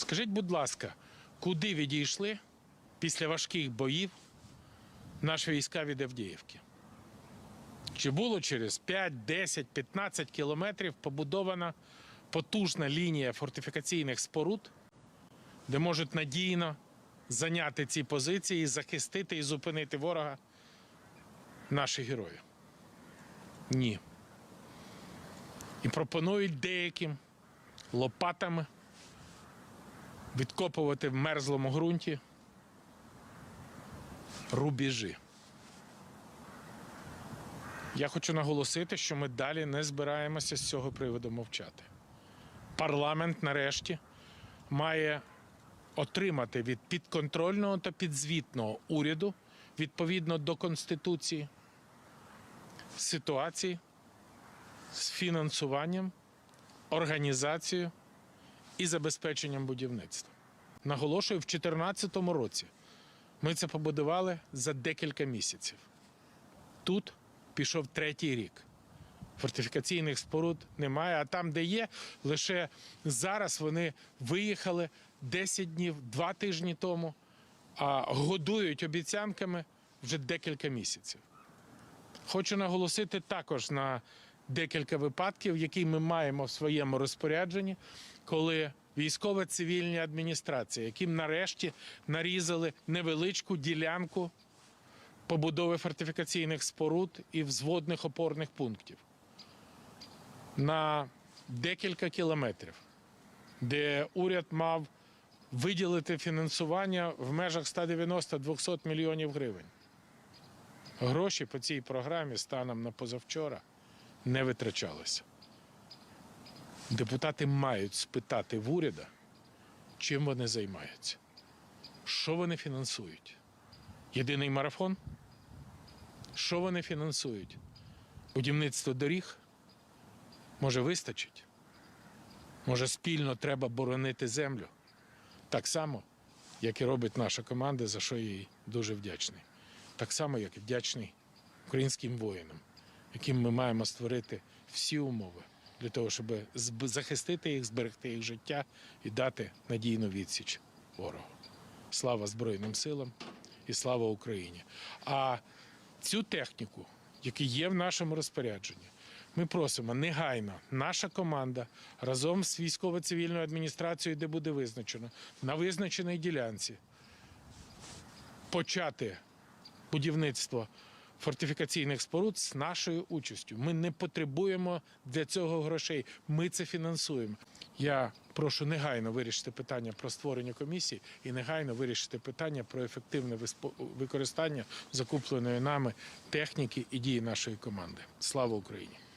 Скажіть, будь ласка, куди відійшли після важких боїв наші війська від Авдіївки? Чи було через 5, 10, 15 кілометрів побудована потужна лінія фортифікаційних споруд, де можуть надійно зайняти ці позиції, захистити і зупинити ворога наші герої? Ні. І пропонують деяким лопатами відкопувати в мерзлому ґрунті рубіжі. Я хочу наголосити, що ми далі не збираємося з цього приводу мовчати. Парламент нарешті має отримати від підконтрольного та підзвітного уряду відповідно до Конституції ситуації з фінансуванням, організацією і забезпеченням будівництва. Наголошую, в 2014 році ми це побудували за декілька місяців. Тут пішов третій рік. Фортифікаційних споруд немає, а там, де є, лише зараз вони виїхали 10 днів, 2 тижні тому, а годують обіцянками вже декілька місяців. Хочу наголосити також на декілька випадків, які ми маємо в своєму розпорядженні, коли військово-цивільні адміністрації, яким нарешті нарізали невеличку ділянку побудови фортифікаційних споруд і взводних опорних пунктів на декілька кілометрів, де уряд мав виділити фінансування в межах 190-200 мільйонів гривень. Гроші по цій програмі станом на позавчора не витрачалися. Депутати мають спитати в уряда, чим вони займаються, що вони фінансують. Єдиний марафон? Що вони фінансують? Будівництво доріг? Може, вистачить? Може, спільно треба боронити землю? Так само, як і робить наша команда, за що їй дуже вдячний. Так само, як і вдячний українським воїнам, яким ми маємо створити всі умови для того, щоб захистити їх, зберегти їх життя і дати надійну відсіч ворогу. Слава Збройним силам і слава Україні. А цю техніку, яка є в нашому розпорядженні, ми просимо негайно, наша команда разом з військово-цивільною адміністрацією, де буде визначено, на визначеній ділянці почати будівництво фортифікаційних споруд з нашою участю. Ми не потребуємо для цього грошей. Ми це фінансуємо. Я прошу негайно вирішити питання про створення комісії і негайно вирішити питання про ефективне використання закупленої нами техніки і дії нашої команди. Слава Україні!